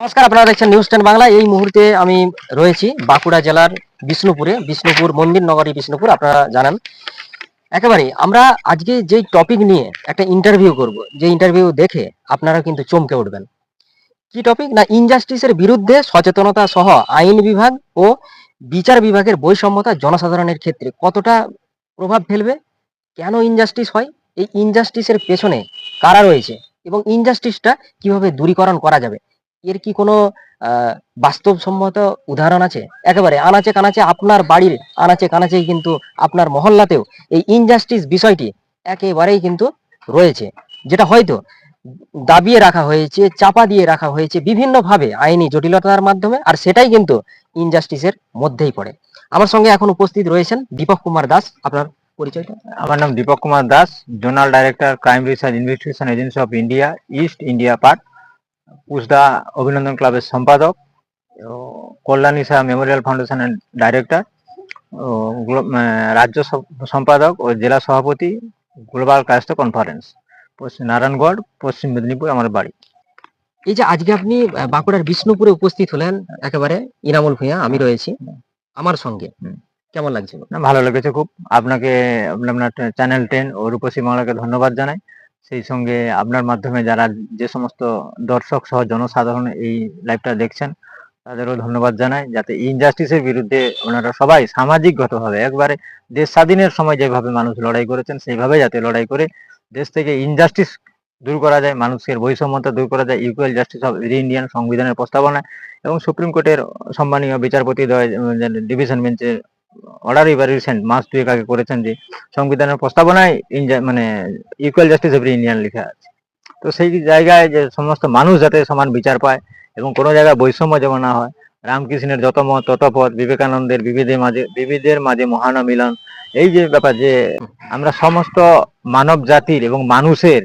নমস্কার, আপনারা দেখছেন নিউজ টেন বাংলা এই মুহূর্তে আমি রয়েছি বাঁকুড়া জেলার বিষ্ণুপুরে, বিষ্ণুপুর মন্দির নগরী বিষ্ণুপুর, আপনারা জানেন। একেবারে, আমরা আজকে যে টপিক নিয়ে একটা ইন্টারভিউ করব, যে ইন্টারভিউ দেখে আপনারা কিন্তু চমকে উঠবেন। কি টপিক না ইনজাস্টিসের বিরুদ্ধে সচেতনতা সহ আইন বিভাগ ও বিচার বিভাগের বৈষম্যতা জনসাধারণের ক্ষেত্রে কতটা প্রভাব ফেলবে? কেন ইনজাস্টিস হয়? এই ইনজাস্টিসের পেছনে কারা রয়েছে? এবং ইনজাস্টিসটা কীভাবে দূরীকরণ করা যাবে? এর কি কোনো বাস্তবসম্মত উদাহরণ আছে? একেবারে আনাচে কানাচে আপনার বাড়ির, আনাচে কানাচে কিন্তু আপনার মহল্লাতেও এই ইনজাস্টিস বিষয়টি একেবারেই কিন্তু রয়েছে। যেটা হয়তো দাবিয়ে রাখা হয়েছে, চাপা দিয়ে রাখা হয়েছে বিভিন্নভাবে আইনি জটিলতার মাধ্যমে, আর সেটাই কিন্তু ইনজাস্টিসের মধ্যেই পড়ে। আমার সঙ্গে এখন উপস্থিত রয়েছেন দীপক কুমার দাস। আপনার পরিচয়টা? আমার নাম Deepak Kumar Das, zonal director, crime research investigation agency of India, east India part পুসদা Abhinandan ক্লাবের সম্পাদক কল্যাণী শাহ মেমোরিয়াল ফাউন্ডেশনের ডাইরেক্টর রাজ্য সম্পাদক ও জেলা সভাপতি গ্লোবাল কাস্ট কনফারেন্স পশ্চিম নারায়ণগড় পশ্চিম মেদিনীপুর আমার বাড়ি। এই যে আজকে আপনি বাঁকুড়ার বিষ্ণুপুরে উপস্থিত হলেন একেবারে ইনামুল ভূঁইয়া আমি রয়েছি আমার সঙ্গে। কেমন লাগছে না, ভালো লেগেছে খুব। আপনাকে আপনার চ্যানেল টেন ও রূপসী বাংলাকে ধন্যবাদ জানাই। সেই সঙ্গে আপনার মাধ্যমে যারা যে সমস্ত দর্শক সহ জনসাধারণ এই লাইভটা দেখছেন, তাদেরও ধন্যবাদ জানাই। যাতে ইনজাস্টিসের বিরুদ্ধে ওনারা সবাই সামাজিকগতভাবে একবারে দেশ স্বাধীনের সময় যেভাবে মানুষ লড়াই করেছেন, সেইভাবে যাতে লড়াই করে দেশ থেকে ইনজাস্টিস দূর করা যায়, মানুষের বৈষম্যতা দূর করা যায় ইকুয়াল জাস্টিস অফ ইন্ডিয়ান সংবিধানের প্রস্তাবনায় এবং সুপ্রিম কোর্টের সম্মানীয় বিচারপতি ডিভিশন বেঞ্চের অর্ডার এবার রিসেন্ট মাস দুয়েক আগে করেছেন যে সংবিধানের প্রস্তাবনায় মানে ইকুয়াল জাস্টিস এভরি ইন্ডিয়ান লেখা আছে। তো সেই জায়গায় যে সমস্ত মানুষ যাতে সমান বিচার পায় এবং কোনো জায়গায় বৈষম্য যেমন না হয়, রামকৃষ্ণের যত মত, তত পথ, বিবেকানন্দের বিবিধের মাঝে বিবিধের মাঝে মহান মিলন এই যে ব্যাপার যে আমরা সমস্ত মানব জাতির এবং মানুষের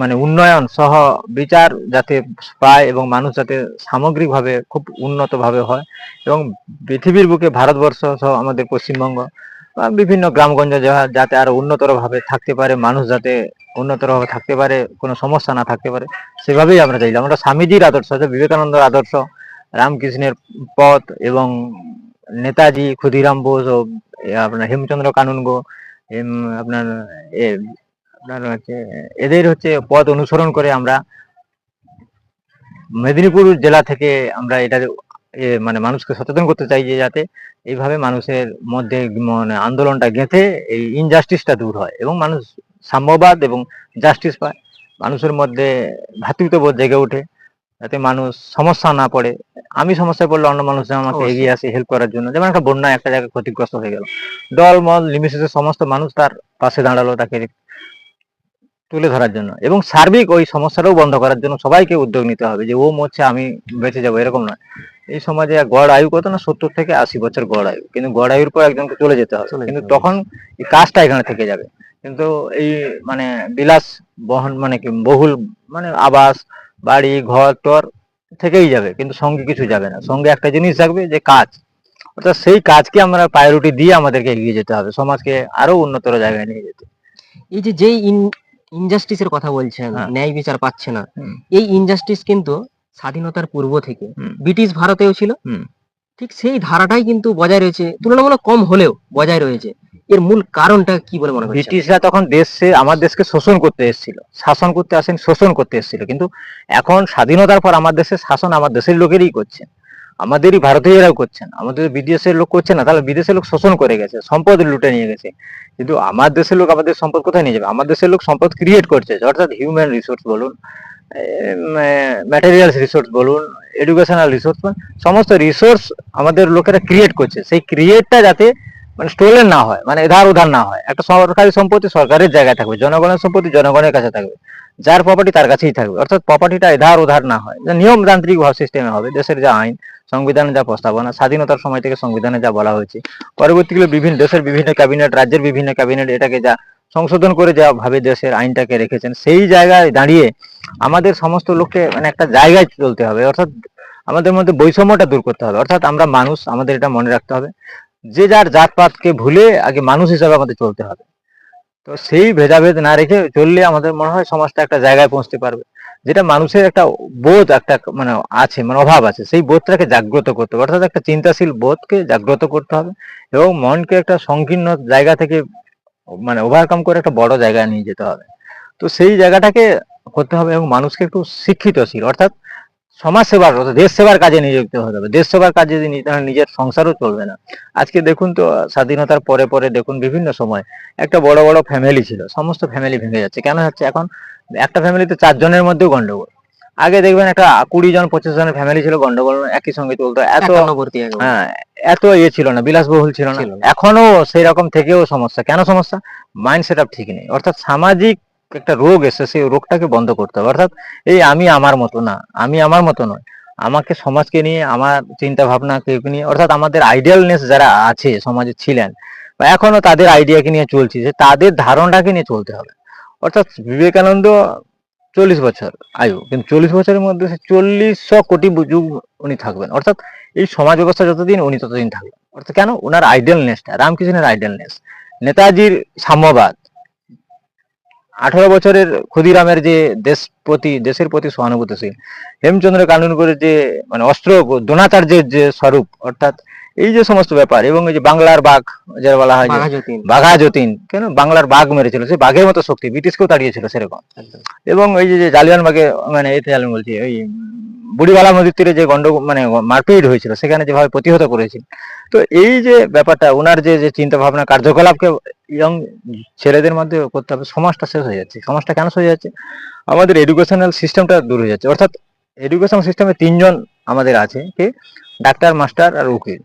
মানে উন্নয়ন সহ বিচার যাতে পায় এবং মানুষ যাতে সামগ্রিকভাবে খুব উন্নতভাবে হয় এবং পৃথিবীর বুকে ভারতবর্ষ সহ আমাদের পশ্চিমবঙ্গ বিভিন্ন গ্রামগঞ্জে যাতে আরও উন্নতর ভাবে থাকতে পারে, মানুষ যাতে উন্নতর ভাবে থাকতে পারে, কোনো সমস্যা না থাকতে পারে, সেভাবেই আমরা চাইলাম। আমরা স্বামীজির আদর্শ বিবেকানন্দের আদর্শ, রামকৃষ্ণের পথ এবং নেতাজি, ক্ষুদিরাম বোস ও আপনার হেমচন্দ্র কানুনগো আপনার আপনার হচ্ছে এদের হচ্ছে পথ অনুসরণ করে আমরা মেদিনীপুর জেলা থেকে আমরা এটা মানে মানুষকে সচেতন করতে চাই যে যাতে এইভাবে মানুষের মধ্যে মানে আন্দোলনটা গেঁথে এই ইনজাস্টিসটা দূর হয় এবং মানুষ সাম্যবাদ এবং জাস্টিস পায়। মানুষের মধ্যে ভ্রাতৃত্ববোধ জেগে ওঠে যাতে মানুষ সমস্যা না পড়ে। আমি সমস্যায় পড়লে অন্য মানুষ আমাকে এগিয়ে আসে হেল্প করার জন্য। যেমন একটা বন্যা একটা জায়গায় ক্ষতিগ্রস্ত হয়ে গেল। দল মল নির্বিশেষে সমস্ত মানুষ তার পাশে দাঁড়াল তাকে তুলে ধরার জন্য। এবং সার্বিক ওই সমস্যাটাও বন্ধ করার জন্য সবাইকে উদ্যোগ নিতে হবে যে ও মরছে আমি বেঁচে যাব। এরকম নয়। এই সমাজে গড় আয়ু কত না সত্তর থেকে আশি বছর গড় আয়ু। কিন্তু গড় আয়ুর পর একজনকে চলে যেতে হবে। কিন্তু তখন কাজটা এখানে থেকে যাবে। কিন্তু এই মানে বিলাস বহন মানে কি বহুল মানে আবাস বাড়ি ঘর টর থেকেই যাবে। কিন্তু সঙ্গে কিছু যাবে না। সঙ্গে একটা জিনিস থাকবে যে কাজ। অর্থাৎ সেই কাজকে আমরা প্রায়োরিটি দিয়ে আমাদেরকে এগিয়ে যেতে হবে। সমাজকে আরও উন্নতর জায়গায় নিয়ে যেতে। এই যে যেই ইনজাস্টিসের কথা বলছেন হ্যাঁ। ন্যায় বিচার পাচ্ছে না। এই ইনজাস্টিস কিন্তু স্বাধীনতার পূর্ব থেকে ব্রিটিশ ভারতেও ছিল। ঠিক সেই ধারাটাই কিন্তু বজায় রয়েছে তুলনামূলক কম হলেও বজায় রয়েছে। এর মূল কারণটা কি বলে মনে করছেন ব্রিটিশরা তখন দেশে আমার দেশকে শোষণ করতে এসেছিল শাসন করতে আসেন শোষণ করতে এসেছিল। কিন্তু এখন স্বাধীনতার পর আমার দেশের শাসন আমার দেশের লোকেরই করছে। আমাদেরই ভারতীয়রাও করছেন আমাদের বিদেশের লোক করছে না, তাহলে বিদেশের লোক শোষণ করে গেছে, সম্পদ লুটে নিয়ে গেছে। কিন্তু আমার দেশের লোক আমাদের সম্পদ কোথায় নিয়ে যাবে? আমার দেশের লোক সম্পদ ক্রিয়েট করছে, অর্থাৎ হিউম্যান রিসোর্স বলুন ম্যাটেরিয়ালস রিসোর্স বলুন এডুকেশনাল রিসোর্স সমস্ত রিসোর্স আমাদের লোকেরা ক্রিয়েট করছে। সেই ক্রিয়েটটা যাতে মানে স্টোলেন না হয় মানে এধার উধার না হয়। একটা সরকারি সম্পত্তি সরকারের জায়গায় থাকবে, জনগণের সম্পত্তি জনগণের কাছে থাকবে। যার প্রপার্টি তার কাছেই থাকবে। অর্থাৎ প্রপার্টিটা এধার উধার না হয়। যে নিয়মতান্ত্রিক ভাব সিস্টেমে হবে। দেশের যা আইন সংবিধানে যা প্রস্তাবনা, স্বাধীনতার সময় থেকে সংবিধানে যা বলা হয়েছে। পরবর্তীকালে বিভিন্ন, দেশের বিভিন্ন ক্যাবিনেট রাজ্যের বিভিন্ন ক্যাবিনেট এটাকে যা সংশোধন করে যা ভাবে দেশের আইনটাকে রেখেছেন, সেই জায়গায় দাঁড়িয়ে আমাদের সমস্ত লোককে মানে একটা জায়গায় চলতে হবে। অর্থাৎ আমাদের মধ্যে বৈষম্যটা দূর করতে হবে। অর্থাৎ আমরা মানুষ, আমাদের এটা মনে রাখতে হবে। যে যার জাতপাতকে ভুলে আগে মানুষ হিসাবে আমাদের চলতে হবে। তো সেই ভেদাভেদ না রেখে চললে আমাদের মনে হয় সমাজটা একটা জায়গায় পৌঁছতে পারবে। যেটা মানুষের একটা বোধ, একটা মানে আছে মানে অভাব আছে, সেই বোধটাকে জাগ্রত করতে হবে। অর্থাৎ একটা চিন্তাশীল বোধকে জাগ্রত করতে হবে এবং মনকে একটা সংকীর্ণ জায়গা থেকে মানে ওভারকাম করে একটা বড় জায়গায় নিয়ে যেতে হবে। তো সেই জায়গাটাকে করতে হবে এবং মানুষকে একটু শিক্ষিতশীল, অর্থাৎ সমাজ সেবার দেশ সেবার কাজে নিযুক্ত হতে হবে দেশ সেবার কাজে যদি নিজের সংসারও চলবে না। আজকে দেখুন তো স্বাধীনতার পরে পরে দেখুন বিভিন্ন সময় একটা বড় বড় ফ্যামিলি ছিল সমস্ত ফ্যামিলি ভেঙে যাচ্ছে। কেন হচ্ছে এখন? একটা ফ্যামিলিতে চারজনের মধ্যেও গন্ডগোল। আগে দেখবেন একটা কুড়ি জন পঁচিশ জনের ফ্যামিলি ছিল গন্ডগোল একই সঙ্গে চলতো। এত। হ্যাঁ এত ইয়ে ছিল না বিলাসবহুল ছিল না। ছিল না। এখনও সেই রকম থেকেও সমস্যা। কেন সমস্যা? মাইন্ড সেট আপ ঠিক নেই। অর্থাৎ সামাজিক একটা রোগ এসে সেই রোগটাকে বন্ধ করতে হবে। অর্থাৎ এই আমি আমার মতো না, আমি আমার মতো নয় আমাকে সমাজকে নিয়ে, আমার চিন্তা ভাবনা নিয়ে, অর্থাৎ আমাদের আইডিয়ালনেস যারা আছে, সমাজে ছিলেন, বা এখনও তাদের আইডিয়াকে নিয়ে চলছি, যে তাদের ধারণাকে নিয়ে চলতে হবে। অর্থাৎ বিবেকানন্দ চল্লিশ বছর আয়ু, কিন্তু চল্লিশ বছরের মধ্যে চল্লিশশো কোটি যুগ উনি থাকবেন। অর্থাৎ এই সমাজ ব্যবস্থা যতদিন, উনি ততদিন থাকবেন। অর্থাৎ কেন? ওনার আইডিয়ালনেসটা রামকৃষ্ণের আইডিয়ালনেস নেতাজির সাম্যবাদ আঠারো বছরের ক্ষুদিরামের যে দেশ প্রতি দেশের প্রতি সহানুভূতিশীল হেমচন্দ্র কানুনগরের যে মানে অস্ত্র দ্রোণাচার্যের যে স্বরূপ অর্থাৎ এই যে সমস্ত ব্যাপার এবং এই যে বাংলার বাঘ যারা বলা হয় বাঘা যতীন। কেন? বাংলার বাঘ মেরেছিল সে বাঘের মতো শক্তি ব্রিটিশকেও তাড়িয়েছিল সেরকম। এবং এই যে জালিয়ান বাঘে মানে এতে জালিয়ান বলছি ওই বুড়িবালা নদীর তীরে যে গন্ড মানে মারপিট হয়েছিল, সেখানে যেভাবে প্রতিহত করেছিল। তো এই যে ব্যাপারটা ওনার যে যে চিন্তা ভাবনা কার্যকলাপকে ইয়ং ছেলেদের মধ্যে করতে হবে, সমাজটা শেষ হয়ে যাচ্ছে। সমাজটা কেন শেষ হয়ে যাচ্ছে? আমাদের এডুকেশনাল সিস্টেমটা দূর হয়ে যাচ্ছে। অর্থাৎ এডুকেশন সিস্টেমে তিনজন আমাদের আছে, কে? ডাক্তার, মাস্টার আর উকিল।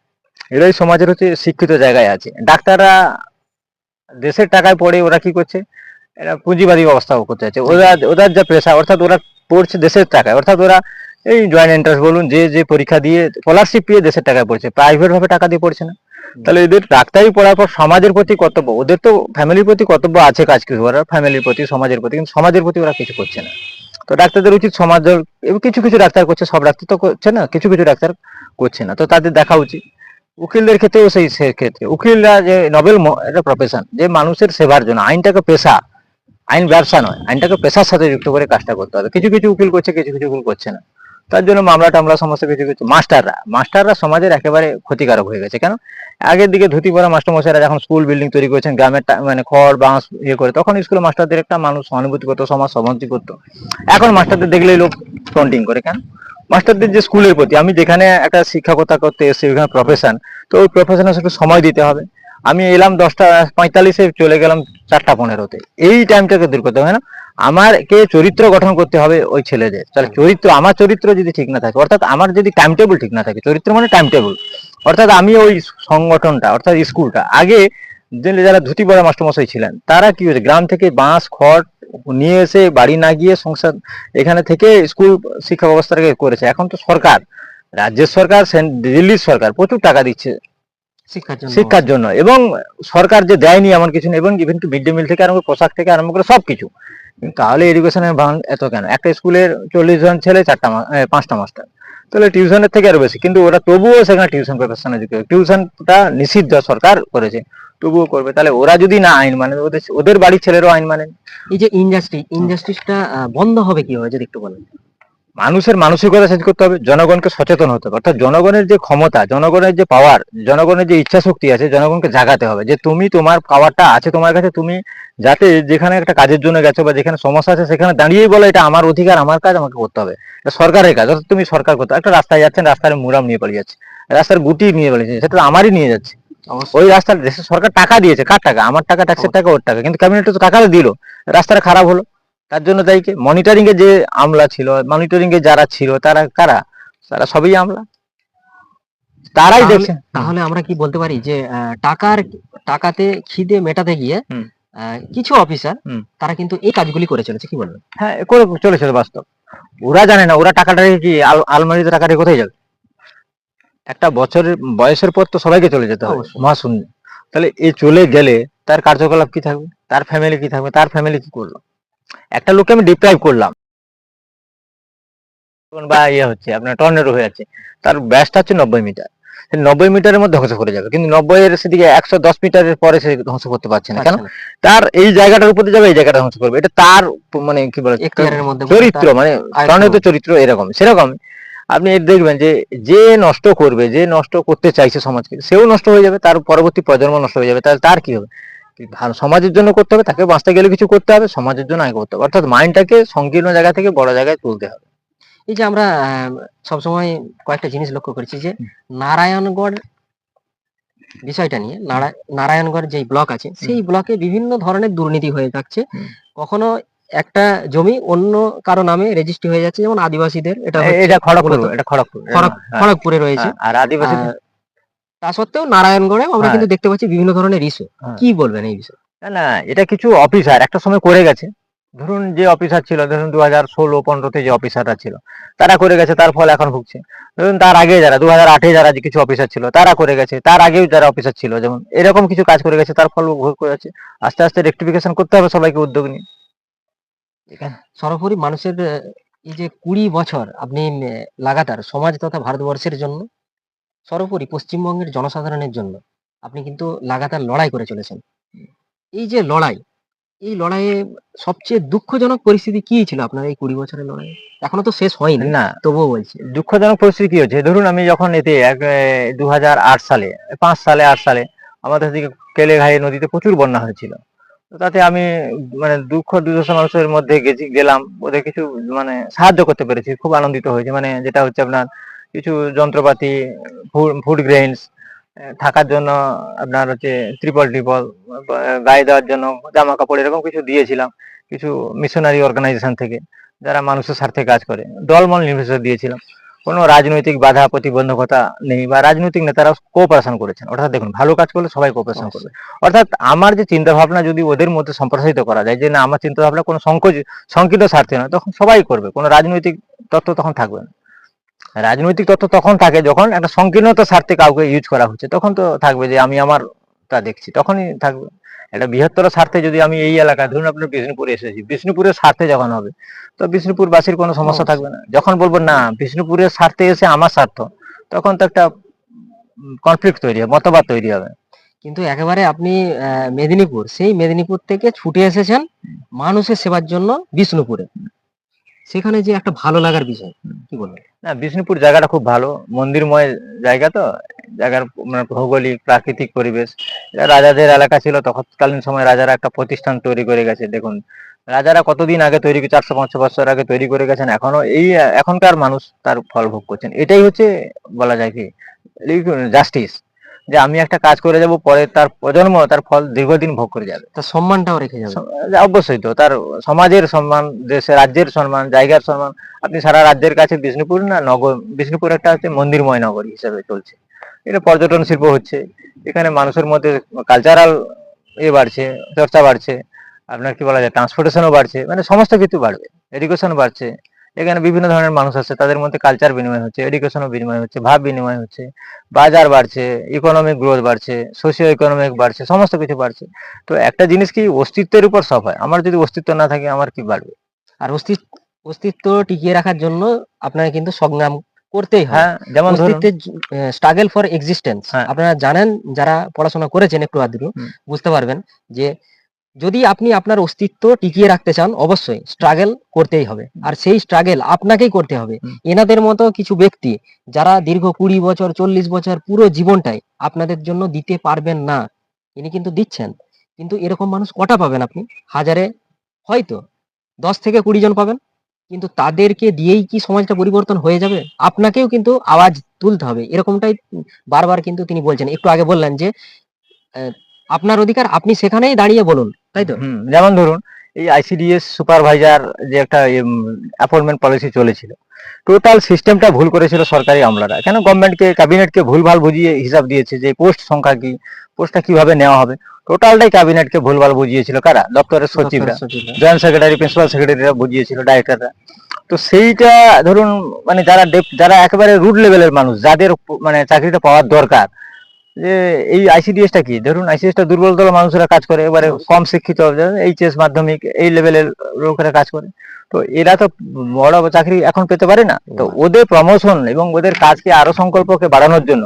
এরাই সমাজের হচ্ছে শিক্ষিত জায়গায় আছে। ডাক্তাররা দেশের টাকায় পড়ে ওরা কি করছে? এরা পুঁজিবাদী ব্যবস্থা করতে যাচ্ছে। ওরা, ওদের যা পেশা অর্থাৎ ওরা পড়ছে দেশের টাকায়। অর্থাৎ ওরা এই জয়েন্ট এন্ট্রান্স বলুন, যে যে পরীক্ষা দিয়ে স্কলারশিপ পেয়ে দেশের টাকায় পড়ছে প্রাইভেট ভাবে টাকা দিয়ে পড়ছে না। তাহলে এদের ডাক্তারি পড়ার পর সমাজের প্রতি কর্তব্য, ওদের তো ফ্যামিলির প্রতি কর্তব্য আছে কাজ কিছু ওরা ফ্যামিলির প্রতি, সমাজের প্রতি, কিন্তু সমাজের প্রতি ওরা কিছু করছে না। তো ডাক্তারদের উচিত সমাজ এবং কিছু কিছু ডাক্তার করছে, সব ডাক্তার তো করছে না, কিছু কিছু ডাক্তার করছে না। তো তাদের দেখা উচিত। উকিলদের ক্ষেত্রেও সেই ক্ষেত্রে। উকিলরা যে নোবেল একটা প্রফেশন যে মানুষের সেবার জন্য, আইনটাকে পেশা, আইন ব্যবসা নয়, আইনটাকে পেশার সাথে যুক্ত করে কাজটা করতে হবে। কিছু কিছু উকিল করছে, কিছু কিছু উকিল করছে না। তার জন্য মামলা টামলা সমস্ত কিছু কিছু। মাস্টাররা মাস্টাররা সমাজের একেবারে ক্ষতিকারক হয়ে গেছে। কেন? আগের দিকে ধুতি পরা মাস্টারমশাইরা যখন স্কুল বিল্ডিং তৈরি করেছেন, গ্রামের মানে খড়, বাঁশ ইয়ে করে, তখন স্কুলে মাস্টারদের একটা মানুষ সহানুভূতি করতো সমাজ সমান্তি করতো এখন মাস্টারদের দেখলেই লোক ফ্রন্টিং করে, কেন? মাস্টারদের যে স্কুলের প্রতি, আমি যেখানে একটা শিক্ষকতা করতে এসেছি, ওখানে প্রফেশন তো ওই প্রফেশনের সাথে সময় দিতে হবে। আমি এলাম দশটা পঁয়তাল্লিশে, চলে গেলাম চারটা পনেরোতে। এই টাইমটাকে দূর করতে হবে না আমার কে চরিত্র গঠন করতে হবে ওই ছেলেদের। তাহলে চরিত্র, আমার চরিত্র যদি ঠিক না থাকে, অর্থাৎ আমার যদি টাইম টেবিল ঠিক না থাকে, চরিত্র মানে টাইম টেবিল অর্থাৎ আমি ওই সংগঠনটা, অর্থাৎ স্কুলটা, আগে যারা ধুতি পড়া মাস্টারমশাই ছিলেন, তারা কি হয়েছে, গ্রাম থেকে বাঁশ, খড় নিয়ে এসে বাড়ি না গিয়ে সংসার, এখানে থেকে স্কুল শিক্ষা ব্যবস্থাটাকে করেছে। এখন তো সরকার, রাজ্যের সরকার দিল্লির সরকার প্রচুর টাকা দিচ্ছে। শিক্ষার জন্য। এবং সরকার যে দেয়নি এমন কিছু নেই এবং ইভেন কি মিড ডে মিল থেকে আরম্ভ করে পোশাক থেকে আরম্ভ করে সবকিছু। তাহলে এডুকেশনের ভাঙ এত কেন? একটা স্কুলের চল্লিশ জন ছেলে চারটা পাঁচটা মাস্টার। তাহলে টিউশনের থেকে আরও বেশি। কিন্তু ওরা তবুও সেখানে টিউশন প্রফেশনে যুক্ত টিউশনটা নিষিদ্ধ সরকার করেছে। তবুও করবে। তাহলে ওরা যদি না আইন মানে ওদের ওদের বাড়ির ছেলেরও আইন মানে। এই যে ইন্ডাস্ট্রি ইন্ডাস্ট্রিটা বন্ধ হবে কীভাবে? যদি একটু বলেন। মানুষের মানসিকতা চেঞ্জ করতে হবে জনগণকে সচেতন হতে হবে। অর্থাৎ জনগণের যে ক্ষমতা জনগণের যে পাওয়ার জনগণের যে ইচ্ছা শক্তি আছে জনগণকে জাগাতে হবে। যে তুমি তোমার পাওয়ারটা আছে তোমার কাছে তুমি যাতে যেখানে একটা কাজের জন্য গেছো বা যেখানে সমস্যা আছে সেখানে দাঁড়িয়েই বলো এটা আমার অধিকার আমার কাজ আমাকে করতে হবে। এটা সরকারের কাজ অর্থাৎ তুমি সরকার করতে একটা রাস্তায় যাচ্ছেন রাস্তার মুরাম নিয়ে পালিয়ে যাচ্ছে। রাস্তার গুটি নিয়ে পালিয়ে যাচ্ছে সেটা আমারই নিয়ে যাচ্ছে। ওই রাস্তার দেশের সরকার টাকা দিয়েছে কার টাকা? আমার টাকা ট্যাক্সের টাকা ওর টাকা। কিন্তু ক্যাবিনেট তো টাকা দিল। রাস্তাটা খারাপ হলো। তার জন্য কে? মনিটরিং এ যে আমলা ছিল মনিটরিং এ যারা ছিল তারা কারা? তারা সবই আমলা। তারাই দেখছে। তাহলে আমরা কি বলতে পারি যে টাকার টাকাতে খিদে মেটাতে গিয়ে কিছু অফিসার তারা কিন্তু এই কাজগুলি করে চলেছে কি বলবেন? হ্যাঁ করে চলেছে বাস্তব। ওরা জানে না ওরা টাকাটা কি আলমারিতে টাকা রেখে কোথায় যাবে? একটা বছরের বয়সের পর তো সবাইকে চলে যেতে হবে। মহাশূন্য। তাহলে এ চলে গেলে তার কার্যকলাপ কি থাকবে? তার ফ্যামিলি কি থাকবে? তার ফ্যামিলি কি করল? একটা লোককে আমি ডিপ্রাইভ করলাম। বা ইয়ে হচ্ছে আপনার টর্নেডো হয়ে যাচ্ছে। তার ব্যাসটা হচ্ছে নব্বই মিটার। নব্বই মিটারের মধ্যে ধ্বংস করে যাবে। কিন্তু নব্বই এর সেদিকে একশো দশ মিটারের পরে সে ধ্বংস করতে পারছে না। কেন? তার এই জায়গাটার উপর যাবে এই জায়গাটা ধ্বংস করবে। এটা তার মানে কি বলে? চরিত্র মানে আয়ত্ত। প্রণীত চরিত্র এরকম। সেরকম আপনি দেখবেন যে যে নষ্ট করবে যে নষ্ট করতে চাইছে সমাজকে সেও নষ্ট হয়ে যাবে তার পরবর্তী প্রজন্ম নষ্ট হয়ে যাবে। তাহলে তার কি হবে? সমাজের জন্য করতে হবে তাকে বাঁচতে গেলে কিছু করতে হবে সমাজের জন্য আগে করতে হবে। অর্থাৎ মাইন্ডটাকে সংকীর্ণ জায়গা থেকে বড় জায়গায় তুলতে হবে। এই যে আমরা সবসময় কয়েকটা জিনিস লক্ষ্য করেছি যে নারায়ণগড় বিষয়টা নিয়ে নারা- নারায়ণগড় যেই ব্লক আছে সেই ব্লকে বিভিন্ন ধরনের দুর্নীতি হয়ে থাকছে। কখনো একটা জমি অন্য কারও নামে রেজিস্ট্রি হয়ে যাচ্ছে যেমন আদিবাসীদের এটা এটা খড়গপুর এটা খড়গপুর খড়গ- হ্যাঁ, খড়গপুরে রয়েছে। হ্যাঁ, আর আদিবাসী তা সত্ত্বেও নারায়ণগড়ে আমরা হ্যাঁ। কিন্তু দেখতে পাচ্ছি বিভিন্ন ধরনের ইস্যু হ্যাঁ। কি বলবেন এই বিষয়ে? না না এটা কিছু অফিসার একটা সময় করে গেছে। ধরুন যে অফিসার ছিল ধরুন দু হাজার ষোলো পনেরোতে যে অফিসাররা ছিল তারা করে গেছে তার ফল এখন ভুগছে। ধরুন তার আগে যারা দু হাজার আটে যারা কিছু অফিসার ছিল তারা করে গেছে তার আগেও যারা অফিসার ছিল যেমন এরকম কিছু কাজ করে গেছে তার ফল ভোগ করে যাচ্ছে আস্তে আস্তে রেক্টিফিকেশন করতে হবে সবাইকে উদ্যোগ নিয়ে। সর্বোপরি মানুষের এই যে কুড়ি বছর আপনি লাগাতার সমাজ তথা ভারতবর্ষের জন্য সর্বোপরি পশ্চিমবঙ্গের জনসাধারণের জন্য আপনি কিন্তু লাগাতার লড়াই করে চলেছেন। এই যে লড়াই এই লড়াইয়ে সবচেয়ে দুঃখজনক পরিস্থিতি কি ছিল আপনার এই কুড়ি বছরের লড়াই এখনও তো শেষ হয়নি। না। তবুও বলছি। দুঃখজনক পরিস্থিতি কি হচ্ছে? ধরুন আমি যখন এতে এক দু হাজার আট সালে পাঁচ সালে আট সালে আমাদের দিকে কেলেঘাই নদীতে প্রচুর বন্যা হয়েছিল। তো তাতে আমি মানে দুঃখ দুর্দশা মানুষের মধ্যে গেছি গেলাম ওদের কিছু মানে সাহায্য করতে পেরেছি খুব আনন্দিত হয়েছে। মানে যেটা হচ্ছে আপনার কিছু যন্ত্রপাতি ফুড গ্রেইনস থাকার জন্য আপনার হচ্ছে ত্রিপল ট্রিপল গায়ে দেওয়ার জন্য জামা কাপড় এরকম কিছু দিয়েছিলাম, কিছু মিশনারি অর্গানাইজেশন থেকে, যারা মানুষের স্বার্থে কাজ করে। দলমল নির্বিশেষে দিয়েছিলাম। কোনো রাজনৈতিক বাধা, প্রতিবন্ধকতা নেই, বা রাজনৈতিক নেতারা কোঅপারেশন করেছেন। অর্থাৎ দেখুন, ভালো কাজ করলে সবাই কোঅপারেশন করবে। অর্থাৎ আমার যে চিন্তা ভাবনা যদি ওদের মধ্যে সম্প্রসারিত করা যায়, যে না, আমার চিন্তা ভাবনা কোনো সংকোচ সংকীর্ণ স্বার্থে নয়, তখন সবাই করবে। কোনো রাজনৈতিক তত্ত্ব তখন থাকবে না। রাজনৈতিক তত্ত্ব তখন থাকে যখন একটা সংকীর্ণতা স্বার্থে কাউকে ইউজ করা হচ্ছে তখন তো থাকবে যে আমি আমার তা দেখছি তখনই থাকবে। একটা বৃহত্তর স্বার্থে যদি আমি এই এলাকায় ধরুন আপনার বিষ্ণুপুরে এসেছি বিষ্ণুপুরের স্বার্থে যখন হবে তো বিষ্ণুপুর বাসীর কোনো সমস্যা থাকবে না। যখন বলব না বিষ্ণুপুরের স্বার্থে এসে আমার স্বার্থ তখন তো একটা কনফ্লিক্ট তৈরি হবে মতবাদ তৈরি হবে। কিন্তু একেবারে আপনি আহ, মেদিনীপুর সেই মেদিনীপুর থেকে ছুটে এসেছেন মানুষের সেবার জন্য বিষ্ণুপুরে। সেখানে যে একটা ভালো লাগার বিষয়, কি বলবেন? না, বিষ্ণুপুর জায়গাটা খুব ভালো। মন্দিরময় জায়গা তো, জায়গার মানে ভৌগোলিক, প্রাকৃতিক পরিবেশ। রাজাদের এলাকা ছিল তৎকালীন সময় রাজারা একটা প্রতিষ্ঠান তৈরি করে গেছে, দেখুন। রাজারা কতদিন আগে তৈরি, চারশো, পাঁচশো বছর আগে তৈরি করে গেছেন, এখনও এই, এখনকার মানুষ তার ফল ভোগ করছেন। এটাই হচ্ছে বলা যায় কি জাস্টিস। যে আমি একটা কাজ করে যাব পরে তার প্রজন্ম তার ফল দীর্ঘদিন ভোগ করে যাবে। তার সম্মানটাও রেখে যাবে। অবশ্যই তো তার সমাজের সম্মান দেশের রাজ্যের সম্মান জায়গার সম্মান আপনি সারা রাজ্যের কাছে বিষ্ণুপুর না নগর বিষ্ণুপুর একটা হচ্ছে মন্দিরময় নগরী হিসেবে চলছে। এটা পর্যটন শিল্প হচ্ছে এখানে মানুষের মধ্যে কালচারাল এ বাড়ছে চর্চা বাড়ছে আপনার কি বলা যায় ট্রান্সপোর্টেশনও বাড়ছে মানে সমস্ত কিছু বাড়বে এডুকেশন বাড়ছে। এখানে বিভিন্ন ধরনের মানুষ আছে তাদের মধ্যে কালচার বিনিময় হচ্ছে এডুকেশনও বিনিময় হচ্ছে ভাব বিনিময় হচ্ছে বাজার বাড়ছে ইকোনমিক গ্রোথ বাড়ছে সোশিও ইকোনমিক বাড়ছে সমস্ত কিছু বাড়ছে। তো একটা জিনিস কি অস্তিত্বের উপর সব হয়। আমার যদি অস্তিত্ব না থাকে আমার কি বাড়বে? আর অস্তিত্ব অস্তিত্ব টিকিয়ে রাখার জন্য আপনাকে কিন্তু সংগ্রাম করতেই হয়। হ্যাঁ যেমন অস্তিত্বের স্ট্রাগল ফর এক্সিস্টেন্স। আপনারা জানেন যারা পড়াশোনা করেছেন একটু আধটু বুঝতে পারবেন যে যদি আপনি আপনার অস্তিত্ব টিকিয়ে রাখতে চান অবশ্যই স্ট্রাগল করতেই হবে। আর সেই স্ট্রাগল আপনাকেই করতে হবে। এনাদের মতো কিছু ব্যক্তি যারা দীর্ঘ কুড়ি বছর চল্লিশ বছর পুরো জীবনটাই আপনাদের জন্য দিতে পারবেন না ইনি কিন্তু দিচ্ছেন। কিন্তু এরকম মানুষ কটা পাবেন আপনি? হাজারে হয়তো। দশ থেকে কুড়ি জন পাবেন। কিন্তু তাদেরকে দিয়েই কি সমাজটা পরিবর্তন হয়ে যাবে? আপনাকেও কিন্তু আওয়াজ তুলতে হবে। এরকমটাই বারবার কিন্তু তিনি বলছেন। একটু আগে বললেন যে আপনার অধিকার আপনি সেখানেই দাঁড়িয়ে বলুন তাই তো? যেমন ধরুন এই আইসিডিএস সুপারভাইজার যে একটা অ্যাপয়েন্টমেন্ট পলিসি চলেছিল টোটাল সিস্টেমটা ভুল করেছিল সরকারি আমলারা। কেন? গভর্নমেন্টকে ক্যাবিনেটকে ভুলভাল বুঝিয়ে হিসাব দিয়েছে যে পোস্ট সংখ্যা কি পোস্টটা কীভাবে নেওয়া হবে। টোটালটাই ক্যাবিনেটকে ভুলভাল বুঝিয়েছিল। কারা? দপ্তরের সচিবরা। জয়েন্ট সেক্রেটারি প্রিন্সিপাল সেক্রেটারিরা বুঝিয়েছিল ডাইরেক্টররা তো সেইটা ধরুন মানে যারা যারা একেবারে রুট লেভেলের মানুষ যাদের মানে চাকরিটা পাওয়ার দরকার যে এই আইসিডিএসটা কি? ধরুন আইসিডিএসটা দুর্বল দল মানুষরা কাজ করে এবারে কম শিক্ষিত এইচএস মাধ্যমিক এই লেভেলের লোকেরা কাজ করে। তো এরা তো বড় চাকরি এখন পেতে পারে না। তো ওদের প্রমোশন এবং ওদের কাজকে আরও সংকল্পকে বাড়ানোর জন্য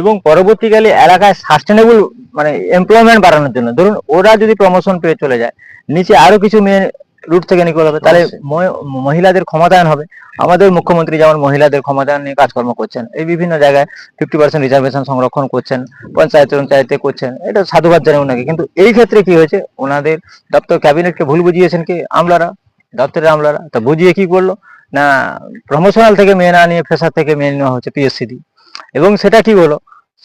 এবং পরবর্তীকালে এলাকায় সাস্টেনেবল মানে এমপ্লয়মেন্ট বাড়ানোর জন্য। ধরুন ওরা যদি প্রমোশন পেয়ে চলে যায় নিচে আরও কিছু মেয়ে রুট থেকে নিকল হবে। তাহলে মহিলাদের ক্ষমতায়ন হবে। আমাদের মুখ্যমন্ত্রী যেমন মহিলাদের ক্ষমতায়ন নিয়ে কাজকর্ম করছেন এই বিভিন্ন জায়গায় ফিফটি পার্সেন্ট রিজার্ভেশন সংরক্ষণ করছেন পঞ্চায়েত পঞ্চায়েতে করছেন এটা সাধুবাদ জানাই ওনাকে কিন্তু এই ক্ষেত্রে কি হয়েছে? ওনাদের দপ্তর ক্যাবিনেটকে ভুল বুঝিয়েছেন কি? আমলারা দপ্তরের আমলারা। তা বুঝিয়ে কি করল? না প্রমোশনাল থেকে মেয়ে না নিয়ে ফ্রেশার থেকে মেয়ে নেওয়া হচ্ছে পিএসসি দিয়ে এবং সেটা কি হলো?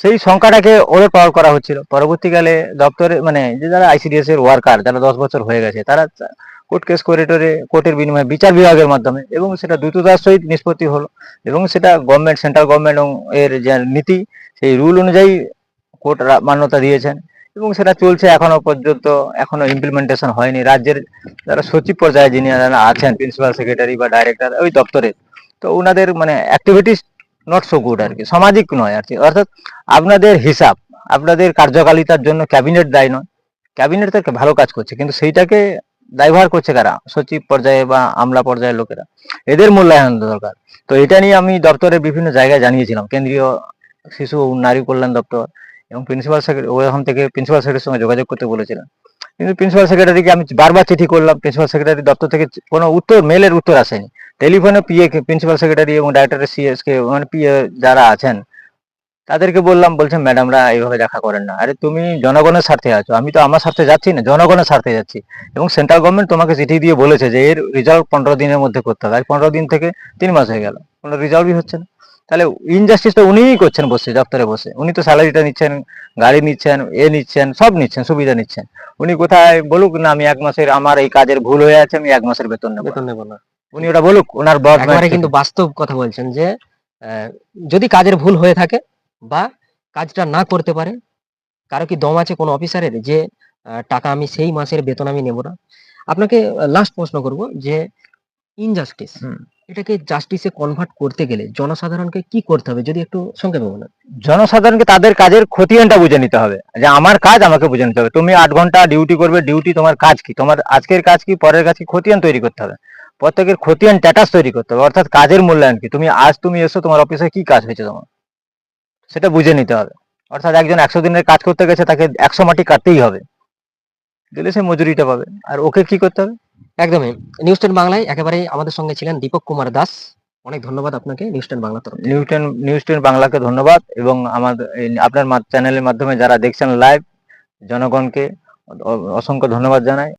সেই সংখ্যাটাকে ওভার পাওয়ার করা হচ্ছিল। পরবর্তীকালে দপ্তরে মানে যে যারা আইসিডিএস এর ওয়ার্কার যারা দশ বছর হয়ে গেছে তারা কোর্ট কেস করিডোরে কোর্টের বিনিময়ে বিচার বিভাগের মাধ্যমে এবং সেটা দ্রুততার সহিত নিষ্পত্তি হলো এবং সেটা গভর্নমেন্ট সেন্ট্রাল গভর্নমেন্ট এর যে নীতি, সেই রুল অনুযায়ী কোর্ট মান্যতা দিয়েছেন এবং সেটা চলছে এখনও পর্যন্ত, এখনও ইমপ্লিমেন্টেশন হয়নি। রাজ্যের যারা সচিব পর্যায়ে যিনি আছেন প্রিন্সিপাল সেক্রেটারি বা ডাইরেক্টর ওই দপ্তরে। তো ওনাদের মানে অ্যাক্টিভিটিস নট সো গুড আর কি, সামাজিক নয় আর কি। অর্থাৎ আপনাদের হিসাব, আপনাদের কার্যকারিতার জন্য ক্যাবিনেট দায়ী নয়। ক্যাবিনেট তো ভালো কাজ করছে, কিন্তু সেইটাকে দায়ভার করছে কারা? সচিব পর্যায়ে বা আমলা পর্যায়ের লোকেরা। এদের মূল্যায়ন দরকার। তো এটা নিয়ে আমি দপ্তরের বিভিন্ন জায়গায় জানিয়েছিলাম। কেন্দ্রীয় শিশু ও নারী কল্যাণ দপ্তর এবং প্রিন্সিপাল সেক্রেটারি ওখান থেকে প্রিন্সিপাল সেক্রেটারির সঙ্গে যোগাযোগ করতে বলেছিলেন। কিন্তু প্রিন্সিপাল সেক্রেটারিকে আমি বারবার চিঠি করলাম। প্রিন্সিপাল সেক্রেটারি দপ্তর থেকে কোনো উত্তর মেলের উত্তর আসেনি। টেলিফোনে পিএ প্রিন্সিপাল সেক্রেটারি এবং ডাইরেক্টরের সিএস কে মানে পিএ যারা আছেন তাদেরকে বললাম বলছেন ম্যাডামরা এইভাবে দেখা করেন না। আরে তুমি জনগণের স্বার্থে আছো আমি তো আমার স্বার্থে যাচ্ছি না জনগণের স্বার্থে যাচ্ছি। এবং সেন্ট্রাল গভর্নমেন্ট তোমাকে চিঠি দিয়ে বলেছে যে এর রেজাল্ট পনেরো দিনের মধ্যে করতে হবে। আর পনেরো দিন থেকে তিন মাস হয়ে গেল কোনো রেজাল্টই হচ্ছে না। তাহলে ইনজাস্টিস তো উনিই করছেন বসে দপ্তরে বসে। উনি তো স্যালারিটা নিচ্ছেন গাড়ি নিচ্ছেন এ নিচ্ছেন সব নিচ্ছেন সুবিধা নিচ্ছেন। উনি কোথায় বলুক না আমি এক মাসের আমার এই কাজের ভুল হয়ে আছে আমি এক মাসের বেতন নেব। বেতন নেব না। উনি ওটা বলুক ওনার বস একেবারে কিন্তু বাস্তব কথা বলছেন যে আহ, যদি কাজের ভুল হয়ে থাকে বা কাজটা না করতে পারে কারও কি দম আছে কোনো অফিসারের যে টাকা আমি সেই মাসের বেতন আমি নেব না? আপনাকে লাস্ট প্রশ্ন করব যে ইনজাস্টিস এটাকে জাস্টিসে কনভার্ট করতে গেলে জনসাধারণকে কি করতে হবে? যদি একটু সংক্ষেপে বলেন। জনসাধারণকে তাদের কাজের খতিয়ানটা বুঝে নিতে হবে। যে আমার কাজ আমাকে বুঝে নিতে হবে। তুমি আট ঘণ্টা ডিউটি করবে ডিউটি তোমার কাজ কি? তোমার আজকের কাজ কি পরের কাজ কি? খতিয়ান তৈরি করতে হবে। প্রত্যেকের খতিয়ান স্ট্যাটাস তৈরি করতে হবে। অর্থাৎ কাজের মূল্যায়ন কি? তুমি আজ তুমি এসো তোমার অফিসে কি কাজ হয়েছে তোমার? সেটা বুঝে নিতে হবে। অর্থাৎ একজন একশো দিনের কাজ করতে গেছে তাকে একশো মাটি কাটতেই হবে। দিলে সে মজুরিটা পাবে। আর ওকে কি করতে হবে? একদমই। নিউজ টেন বাংলায় একেবারে আমাদের সঙ্গে ছিলেন দীপক কুমার দাস। অনেক ধন্যবাদ আপনাকে নিউজ টেন বাংলা তরফ নিউজ টেন নিউজ টেন বাংলাকে ধন্যবাদ এবং আমাদের আপনার চ্যানেলের মাধ্যমে যারা দেখছেন লাইভ জনগণকে অসংখ্য ধন্যবাদ জানাই।